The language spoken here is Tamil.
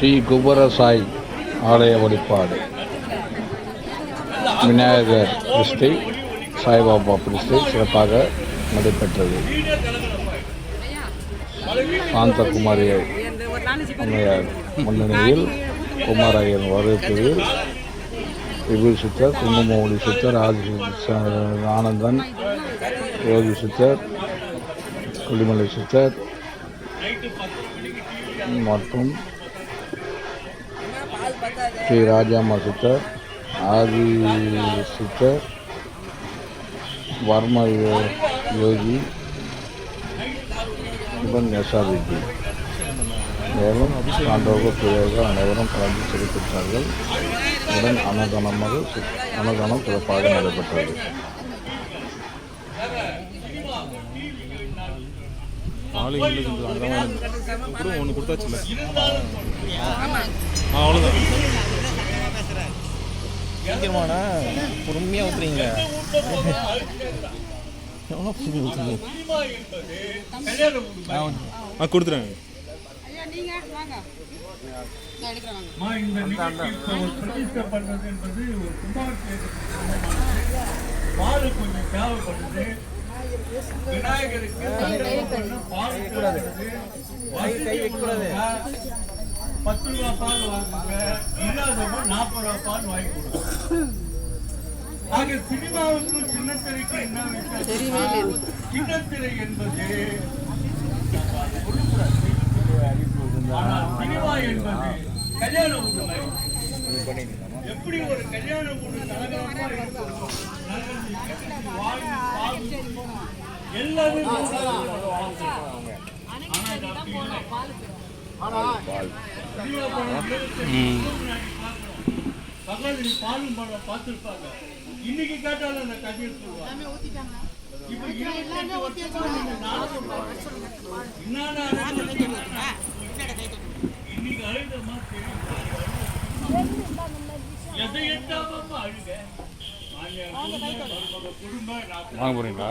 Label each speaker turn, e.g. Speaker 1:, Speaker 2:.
Speaker 1: ஸ்ரீ குபரசாய் ஆலய வழிபாடு. விநாயகர் பிரதிஷ்டை சாய்பாபா பிரதிஷ்டை சிறப்பாக நடைபெற்றது. சாந்தகுமாரி அம்மையார் முன்னணியில் குமாரையன் வரவேற்பதில் விபு சித்தர் குங்குமௌலி சித்தர் ஆதி ஆனந்தன் யோகி சித்தர் கொல்லிமலை சித்தர் மற்றும் ஸ்ரீ ராஜாமா சித்தர் ஆதி சித்தர் வர்ம யோ- யோகி இவன் யசாபிஜி மேலும் ஆண்டோக பிள்ளைகள் அனைவரும் கலந்து சிறப்பித்தார்கள் உடன் அன்னதானமாக அன்னதானம் சிறப்பாக நடைபெற்றது.
Speaker 2: ஆளு இல்லை கொஞ்சம் அங்கதான் கூட ஒன்று கொடுத்தாச்சுல்ல. ஆ அவ்வளோதான்
Speaker 3: சீக்கிரமாண்ணா பொறுமையாக ஊற்றுறீங்க எவ்வளோ பொறுமையாக ஊற்றுறீங்க
Speaker 2: ஆ கொடுத்துறேன்.
Speaker 4: ஐயா நீங்க வாங்க. நான் எடுக்கிறேன் வாங்க.
Speaker 5: பால் கொஞ்சம் தேவைப்படுது. விநாயகருக்கு பத்து ரூபா பால் வாங்குங்க இல்லாதவங்க நாற்பது ரூபா பால் வாங்கி கொடுங்க ஆக சினிமாவுக்கும் சின்னத்திரைக்கு என்ன வித்தியாசம் சின்னத்திரை என்பது ஆனால் சினிமா என்பது எப்படி ஒரு கல்யாண எல்லாமே பகவான் பாலும் படம் பார்த்துருப்பாங்க. இன்னைக்கு கேட்டாலும் அந்த கதையை சொல்லுவாங்க. இப்ப இருபத்தெட்டு வருஷமா நீங்க
Speaker 1: வாங்க
Speaker 5: போறீங்களா